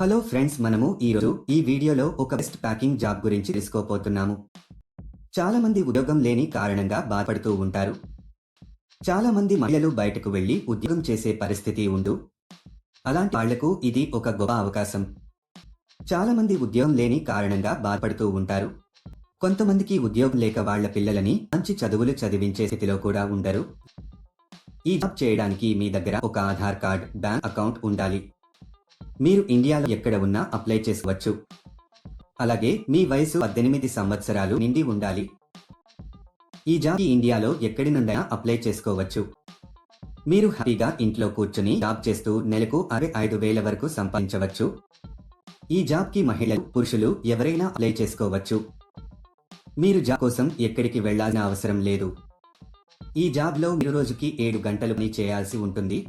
Hello friends మనము ఈరోజు ఈ వీడియోలో ఒక బెస్ట్ ప్యాకింగ్ జాబ్ గురించి తెలుసుకోపోతున్నాము చాలా మంది ఉద్యోగం లేని కారణంగా బాధపడుతూ ఉంటారు. చాలా మంది మహిళలు బయటకు వెళ్ళి ఉద్యోగం చేసే పరిస్థితి ఉండు. అలాంటి వాళ్ళకు ఇది ఒక గొప్ప అవకాశం. చాలా మంది ఉద్యోగం లేని కారణంగా బాధపడుతూ ఉంటారు. కొంతమందికి ఉద్యోగం లేక వాళ్ళ పిల్లలని మంచి చదువులు చదివించే స్థితిలో కూడా ఉండరు. ఈ జాబ్ చేయడానికి మీ దగ్గర ఒక ఆధార్ కార్డ్ బ్యాంక్ అకౌంట్ ఉండాలి. మీరు ఇండియాలో ఎక్కడ ఉన్నా అప్లై చేసుకోవచ్చు. అలాగే మీ వయసు పద్దెనిమిది సంవత్సరాలు నిండి ఉండాలి. ఈ జాబ్ ఇండియాలో ఎక్కడి నుండైనా అప్లై చేసుకోవచ్చు. మీరు హ్యాపీగా ఇంట్లో కూర్చుని జాబ్ చేస్తూ నెలకు అరవై ఐదు వేల వరకు సంపాదించవచ్చు. ఈ జాబ్కి మహిళలు పురుషులు ఎవరైనా అప్లై చేసుకోవచ్చు. మీరు జాబ్ కోసం ఎక్కడికి వెళ్ళాల్సిన అవసరం లేదు. ఈ జాబ్లో మీరు రోజుకి ఏడు గంటలు పని చేయాల్సి ఉంటుంది.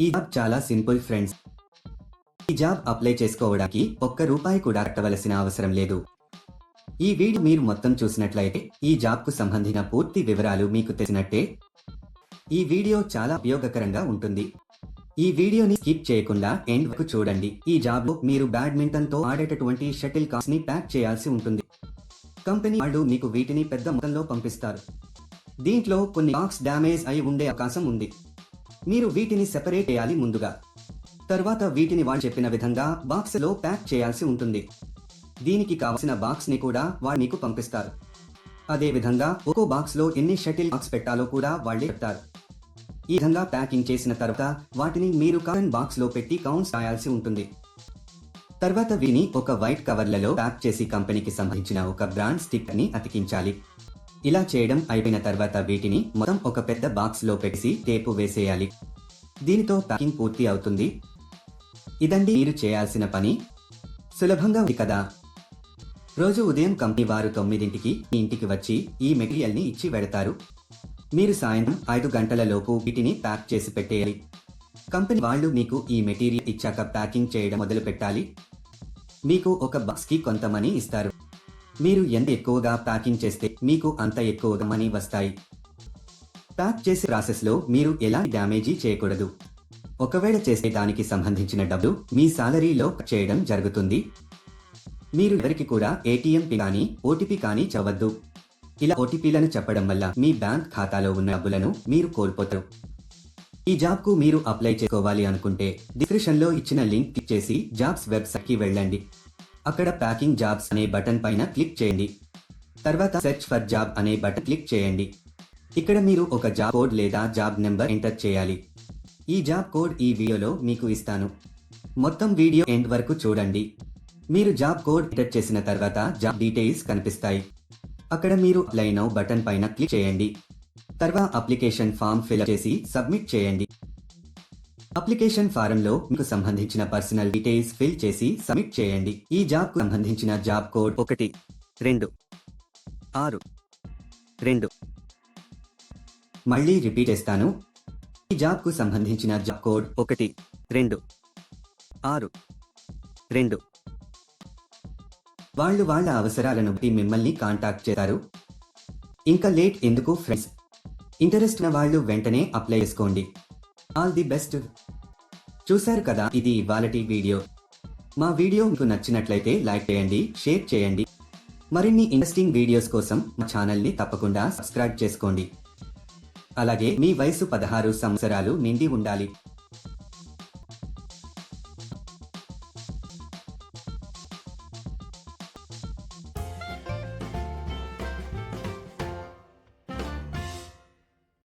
ఈ జాబ్ చాలా సింపుల్ ఫ్రెండ్స్. ఈ జాబ్ అప్లై చేసుకోవడానికి ఒక్క రూపాయి కూడా కట్టవలసిన అవసరం లేదు. ఈ వీడియో మీరు మొత్తం చూసినట్లయితే ఈ జాబ్కు సంబంధించిన పూర్తి వివరాలు మీకు తెలిసినట్టే. ఈ వీడియో చాలా ఉపయోగకరంగా ఉంటుంది. ఈ వీడియోని స్కిప్ చేయకుండా ఎండ్ వరకు చూడండి. ఈ జాబ్లో మీరు బ్యాడ్మింటన్తో ఆడేటటువంటి షటిల్ కాక్స్ని ప్యాక్ చేయాల్సి ఉంటుంది. కంపెనీ వాళ్ళు మీకు వీటిని పెద్ద మొత్తంలో పంపిస్తారు. దీంట్లో కొన్ని బాక్స్ డ్యామేజ్ అయి ఉండే అవకాశం ఉంది. మీరు వీటిని సెపరేట్ చేయాలి ముందుగా. తర్వాత వీటిని వాళ్ళు చెప్పిన విధంగా బాక్స్లో ప్యాక్ చేయాల్సి ఉంటుంది. దీనికి కావలసిన బాక్స్ని కూడా వాళ్ళు మీకు పంపిస్తారు. అదే విధంగా ఒక్కో బాక్స్లో ఎన్ని షటిల్ బాక్స్ పెట్టాలో కూడా వాళ్ళే చెప్తారు. ఈ విధంగా ప్యాకింగ్ చేసిన తర్వాత వాటిని మీరు కాటన్ బాక్స్లో పెట్టి కౌంట్స్ రాయాల్సి ఉంటుంది. తర్వాత వీని ఒక వైట్ కవర్లలో ప్యాక్ చేసి కంపెనీకి సంబంధించిన ఒక బ్రాండ్ స్టిక్కర్ని అతికించాలి. ఇలా చేయడం అయిపోయిన తర్వాత వీటిని మొత్తం ఒక పెద్ద బాక్స్లో పెట్టి టేపు వేసేయాలి. దీనితో ప్యాకింగ్ పూర్తి అవుతుంది. ఇదండి మీరు చేయాల్సిన పని. సులభంగా ఉంది కదా. రోజు ఉదయం కంపెనీ వారు తొమ్మిదింటికి మీ ఇంటికి వచ్చి ఈ మెటీరియల్ని ఇచ్చి వెడతారు మీరు సాయంత్రం ఐదు గంటల లోపు వీటిని ప్యాక్ చేసి పెట్టేయాలి. కంపెనీ వాళ్ళు మీకు ఈ మెటీరియల్ ఇచ్చాక ప్యాకింగ్ చేయడం మొదలు పెట్టాలి. మీకు ఒక బాక్స్కి కొంత మనీ ఇస్తారు. మీరు ఎంత ఎక్కువగా ప్యాకింగ్ చేస్తే మీకు అంత ఎక్కువగా మనీ వస్తాయి. ప్యాక్ చేసే ప్రాసెస్లో మీరు ఎలాంటి డ్యామేజీ చేయకూడదు. ఒకవేళ చేసే దానికి సంబంధించిన డబ్బులు మీ సాలరీలో చేయడం జరుగుతుంది. మీరు ఎవరికి కూడా ఏటీఎం పిన్ కానీ ఓటీపీ కానీ చవద్దు ఇలా ఓటీపీలను చెప్పడం వల్ల మీ బ్యాంక్ ఖాతాలో ఉన్న డబ్బులను మీరు కోల్పోతారు. ఈ జాబ్కు మీరు అప్లై చేసుకోవాలి అనుకుంటే డిస్క్రిప్షన్లో ఇచ్చిన లింక్ క్లిక్ చేసి జాబ్స్ వెబ్సైట్కి వెళ్ళండి. అక్కడ ప్యాకింగ్ జాబ్స్ అనే బటన్ పైన క్లిక్ చేయండి. తర్వాత సెర్చ్ ఫర్ జాబ్ అనే బటన్ క్లిక్ చేయండి. ఇక్కడ మీరు ఒక జాబ్ కోడ్ లేదా జాబ్ నెంబర్ ఎంటర్ చేయాలి. ఈ జాబ్ కోడ్ ఈ వీడియోలో మీకు ఇస్తాను. మొత్తం వీడియో ఎండ్ వరకు చూడండి. మీరు జాబ్ కోడ్ ఎంటర్ చేసిన తర్వాత జాబ్ డీటెయిల్స్ కనిపిస్తాయి. అక్కడ మీరు అప్లై నౌ బటన్ పైన క్లిక్ చేయండి. తర్వాత అప్లికేషన్ ఫామ్ ఫిల్ చేసి సబ్మిట్ చేయండి. అప్లికేషన్ ఫారంలో మీకు సంబంధించిన పర్సనల్ డీటెయిల్స్ ఫిల్ చేసి సబ్మిట్ చేయండి. ఈ జాబ్కు సంబంధించిన జాబ్ కోడ్ ఒకటి రెండు ఆరు రెండు. మళ్ళీ రిపీట్ చేస్తాను. ఈ జాబ్కు సంబంధించిన జాబ్ కోడ్ ఒకటి రెండు ఆరు రెండు. వాళ్ళు వాళ్ళ అవసరాలను బట్టి మిమ్మల్ని కాంటాక్ట్ చేస్తారు. ఇంకా లేట్ ఎందుకు ఫ్రెండ్స్? ఇంటరెస్ట్ ఉన్న వాళ్ళు వెంటనే అప్లై చేసుకోండి. All the best. చూశారు కదా ఇది ఇవాళటి వీడియో. మా వీడియో మీకు నచ్చినట్లయితే లైక్ చేయండి షేర్ చేయండి. మరిన్ని ఇంట్రెస్టింగ్ వీడియోస్ కోసం మా ఛానల్ని తప్పకుండా సబ్స్క్రైబ్ చేసుకోండి. అలాగే మీ వయసు పదహారు సంవత్సరాలు నిండి ఉండాలి.